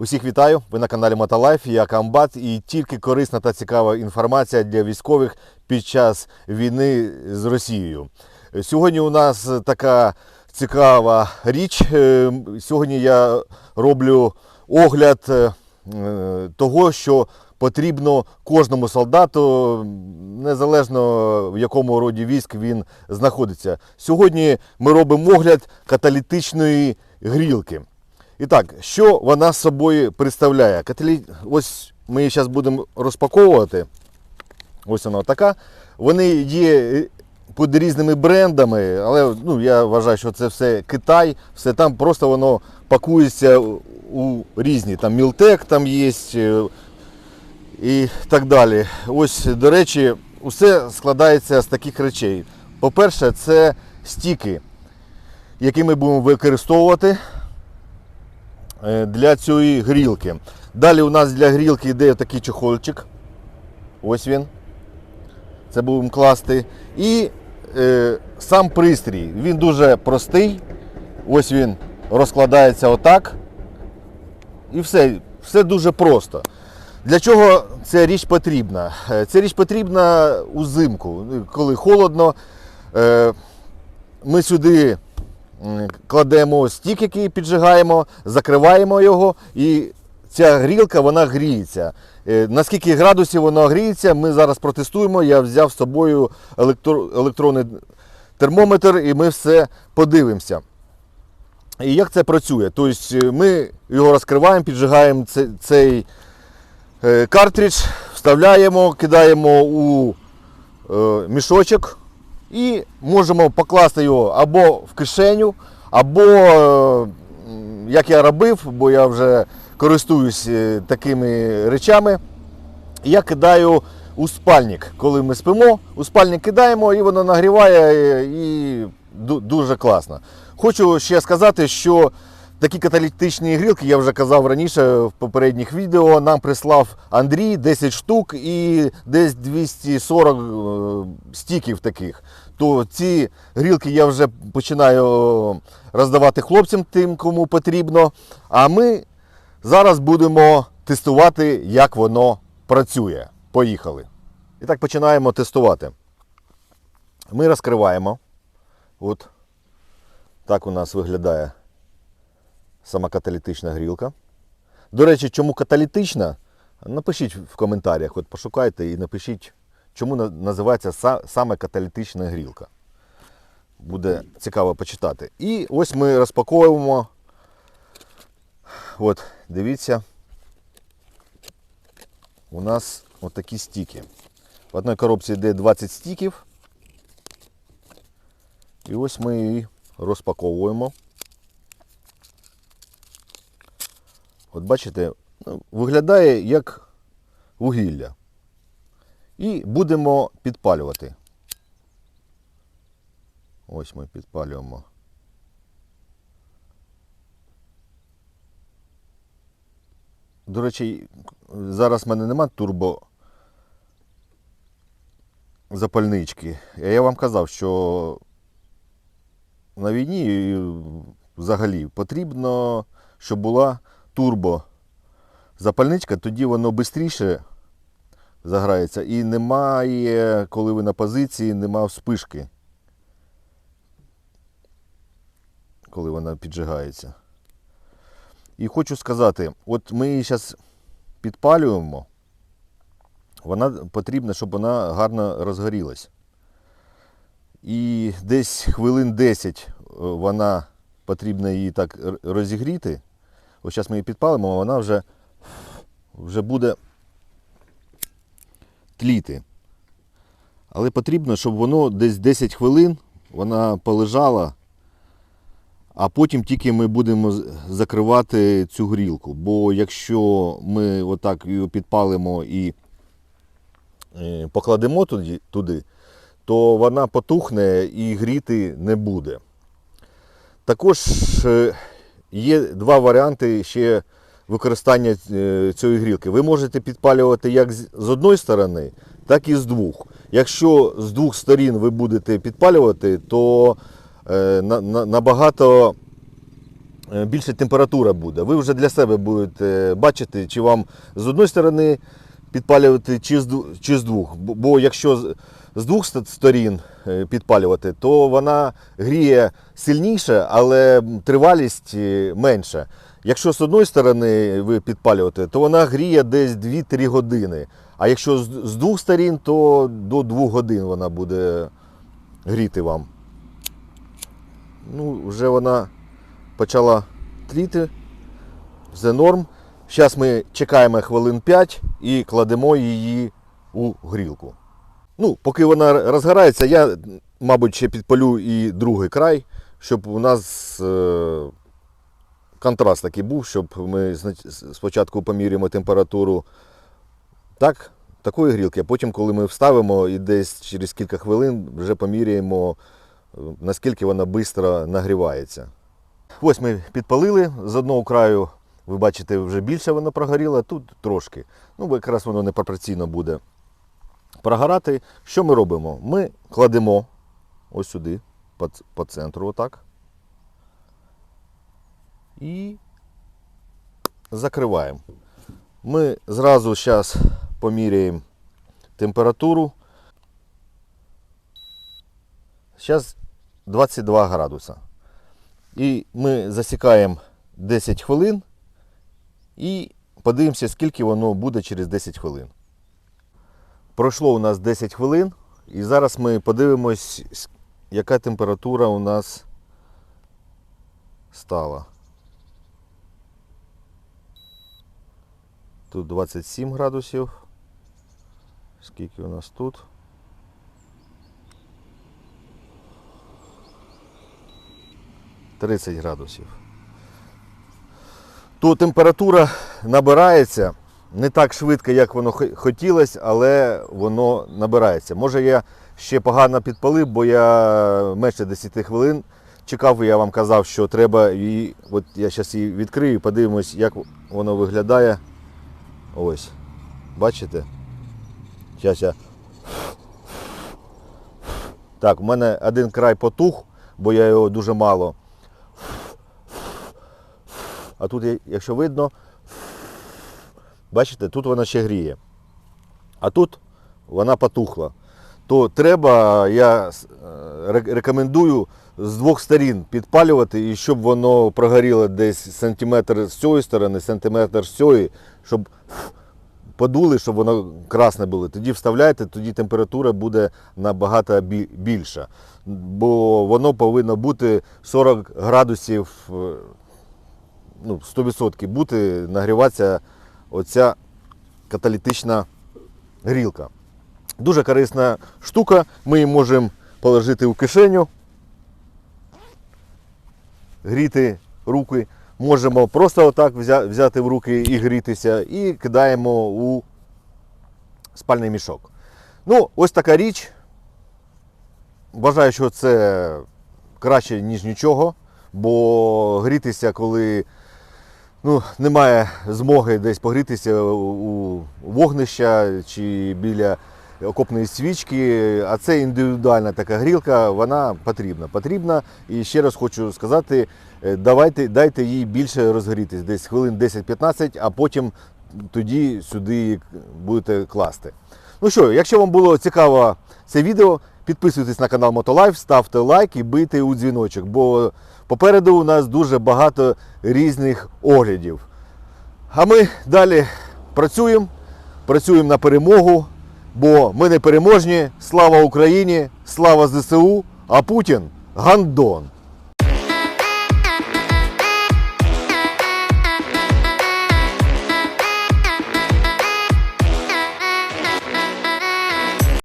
Усіх вітаю! Ви на каналі Мотолайф, я Камбат і тільки корисна та цікава інформація для військових під час війни з Росією. Сьогодні у нас така цікава річ. Е, Сьогодні я роблю огляд е, того, що потрібно кожному солдату, незалежно в якому роді військ він знаходиться. Сьогодні ми робимо огляд каталітичної грілки. І так, що вона з собою представляє? Каталі... Ось ми її зараз будемо розпаковувати. Ось вона така. Вони є під різними брендами, але ну, я вважаю, що це все Китай, все там просто воно пакується у різні. Там Мілтек там є е, і так далі. Ось, до речі, усе складається з таких речей. По-перше, це стіки, які ми будемо використовувати для цієї грілки. Далі у нас для грілки йде такий чехольчик. Ось він. Це будемо класти. І е, сам пристрій. Він дуже простий. Ось він розкладається отак. І все, все дуже просто. Для чого ця річ потрібна? Е, Ця річ потрібна узимку, коли холодно. Е, Ми сюди кладемо стік, який піджигаємо, закриваємо його, і ця грілка вона гріється. Е, Наскільки градусів вона гріється, ми зараз протестуємо. Я взяв з собою електро- електронний термометр і ми все подивимося. І як це працює? Тобто ми його розкриваємо, піджигаємо цей, е, картридж, вставляємо, кидаємо у мішочок і можемо покласти його або в кишеню, або, е, як я робив, бо я вже користуюсь е, такими речами, я кидаю у спальник. Коли ми спимо, у спальник кидаємо і воно нагріває е, і дуже класно. Хочу ще сказати, що такі каталітичні грілки, я вже казав раніше в попередніх відео, нам прислав Андрій 10 штук і десь 240 е, стіків таких. То ці грілки я вже починаю роздавати хлопцям тим, кому потрібно. А ми зараз будемо тестувати, як воно працює. Поїхали. І так починаємо тестувати. Ми розкриваємо. От так у нас виглядає сама каталітична грілка. До речі, чому каталітична? Напишіть в коментарях, от пошукайте і напишіть, чому називається саме каталітична грілка. Буде цікаво почитати. І ось ми розпаковуємо. От, дивіться. У нас отакі стіки. В одній коробці йде 20 стіків. І ось ми її розпаковуємо. От бачите, ну, виглядає як вугілля. І будемо підпалювати. Ось ми підпалюємо. До речі, зараз в мене немає турбо запальнички. Я вам казав, що на війні взагалі потрібно, щоб була турбо запальничка, тоді воно швидше заграється. І немає, коли ви на позиції, немає вспишки, коли вона піджигається. І хочу сказати, от ми її зараз підпалюємо, вона потрібна, щоб вона гарно розгорілась. І десь хвилин 10 е, вона потрібно її так розігріти. Ось зараз ми її підпалимо, а вона вже, вже буде тліти. Але потрібно, щоб воно десь 10 хвилин вона полежала, а потім тільки ми будемо закривати цю грілку. Бо якщо ми отак її підпалимо і е, покладемо туди, то вона потухне і гріти не буде. Також е, є два варіанти ще використання е, цієї грілки. Ви можете підпалювати як з одної сторони, так і з двох. Якщо з двох сторін ви будете підпалювати, то е, на- на- набагато е, більше температура буде. Ви вже для себе будете бачити, чи вам з одної сторони підпалювати, чи з, чи з двох. Бо- якщо з- двох ст- сторін е, підпалювати, то вона гріє сильніше, але тривалість е, менша. Якщо з одної сторони ви підпалюєте, то вона гріє десь 2-3 години. А якщо з, двох сторін, то до 2 годин вона буде гріти вам. Ну, вже вона почала тліти. Все норм. Зараз ми чекаємо хвилин 5 і кладемо її у грілку. Ну, поки вона розгорається, я, мабуть, ще підпалю і другий край, щоб у нас е, контраст такий був, щоб ми спочатку поміряємо температуру так, такої грілки, а потім, коли ми вставимо і десь через кілька хвилин вже поміряємо, е, наскільки вона швидко нагрівається. Ось ми підпалили з одного краю, ви бачите, вже більше воно прогоріло, тут трошки. Ну, якраз воно не пропорційно буде прогорати. Що ми робимо? Ми кладемо ось сюди, по, по центру, отак. І закриваємо. Ми зразу зараз поміряємо температуру. Зараз 22 градуса. І ми засікаємо 10 хвилин і подивимося, скільки воно буде через 10 хвилин. Пройшло у нас 10 хвилин, і зараз ми подивимось, яка температура у нас стала. Тут 27 градусів. Скільки у нас тут? Тридцять градусів. То температура набирається не так швидко, як воно хотілося, але воно набирається. Може я ще погано підпалив, бо я менше 10 хвилин чекав, я вам казав, що треба її. От я зараз її відкрию подивимось, як воно виглядає. Ось. Бачите? Зараз я. Так, у мене один край потух, бо я його дуже мало. А тут, якщо видно, бачите, тут вона ще гріє. А тут вона потухла. То треба, я е, ре- рекомендую з двох сторін підпалювати, і щоб воно прогоріло десь сантиметр з цієї сторони, сантиметр з цієї, щоб подули, щоб воно красне було. Тоді вставляйте, тоді температура буде набагато більша. Бо воно повинно бути 40 градусів е, ну, 100% бути, нагріватися оця каталітична грілка. Дуже корисна штука, ми її можемо положити у кишеню, гріти руки. Можемо просто отак взяти в руки і грітися, і кидаємо у спальний мішок. Ну, ось така річ. Вважаю, що це краще, ніж нічого, бо грітися, коли ну, немає змоги десь погрітися у вогнища чи біля окопної свічки, а це індивідуальна така грілка, вона потрібна. Потрібна. І ще раз хочу сказати, е, давайте, дайте їй більше розгорітись, десь хвилин 10-15, а потім тоді сюди будете класти. Ну що, якщо вам було цікаво це відео, підписуйтесь на канал Мотолайф, ставте лайк і бийте у дзвіночок, бо попереду у нас дуже багато різних оглядів. А ми далі працюємо, працюємо на перемогу, бо ми не переможні. Слава Україні, слава ЗСУ, а Путін гандон.